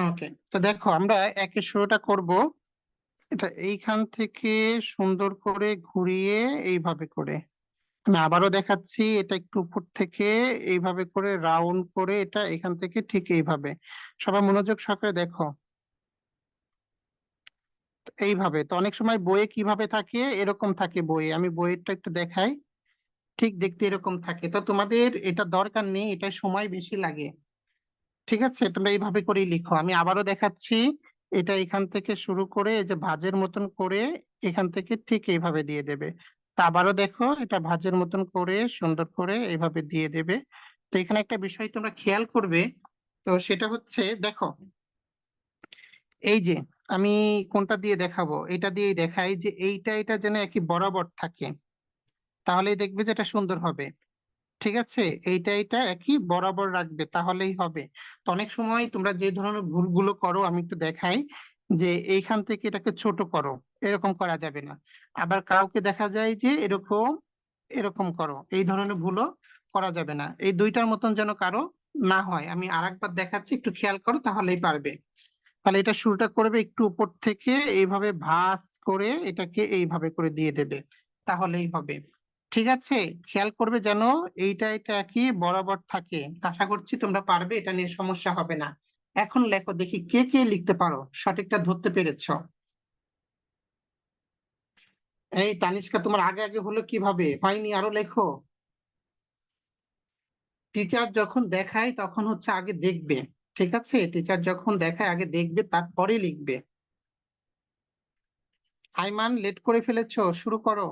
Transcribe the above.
ওকে তো দেখো, আমরা একের শুরুটা করব। এটা এইখান থেকে সুন্দর করে ঘুরিয়ে এইভাবে করে। আমি আবারও দেখাচ্ছি, এটা একটু উপর থেকে এইভাবে করে রাউন্ড করে এটা এখান থেকে ঠিক এইভাবে। সবাই মনোযোগ সহকারে দেখো। এইভাবে। তো অনেক সময় বইয়ে কীভাবে থাকে? এরকম থাকে বইয়ে। আমি বইয়েরটা একটু দেখাই। ঠিক দেখতে এরকম থাকে। তো তোমাদের এটা দরকার নেই, এটা সময় বেশি লাগে। ঠিক আছে, তোমরা এইভাবে করেই লিখো। আমি আবারও দেখাচ্ছি, এটা এখান থেকে শুরু করে এই যে ভাজের মতন করে এখান থেকে ঠিক এইভাবে দিয়ে দেবে। তা আবারও দেখো, এটা ভাজের মতন করে সুন্দর করে এইভাবে দিয়ে দেবে। তো এখানে একটা বিষয় তোমরা খেয়াল করবে, তো সেটা হচ্ছে, দেখো, এই যে আমি কোনটা দিয়ে দেখাবো, এটা দিয়েই দেখাই যে এইটা, এটা যেন একই বরাবর থাকে। তাহলেই দেখবে যে এটা সুন্দর হবে। ঠিক আছে? এইটা এটা একই বরাবর রাখবে, তাহলেই হবে। তো অনেক সময় তোমরা যে ধরনের ভুলগুলো করো, আমি একটু দেখাই যে এইখান থেকে এটাকে ছোট করো, এরকম করা যাবে না। আবার কাউকে দেখা যায় যে এরকম এরকম করো, এই ধরনের ভুলও করা যাবে না। এই দুইটার মতন যেন কারও না হয়। আমি আর একবার দেখাচ্ছি, একটু খেয়াল করো, তাহলেই পারবে। তাহলে এটা শুরুটা করবে একটু উপর থেকে, এইভাবে ভাঁজ করে এটাকে এইভাবে করে দিয়ে দেবে, তাহলেই হবে। ঠিক আছে? খেয়াল করবে যেন এইটা এটা একই বরাবর থাকে। আশা করছি তোমরা পারবে, এটা নিয়ে সমস্যা হবে না। এখন লেখো, দেখি কে কে লিখতে পারো? সঠিকটা ধরতে পেরেছ? এই তানিষ্কা, তোমার আগে আগে হলো কীভাবে? হয়নি, আরও লেখো। টিচার যখন দেখায়, তখন হচ্ছে আগে দেখবে। ঠিক আছে? টিচার যখন দেখায়, আগে দেখবে, তারপরে লিখবে। আইমান লেট করে ফেলেছো, শুরু করো।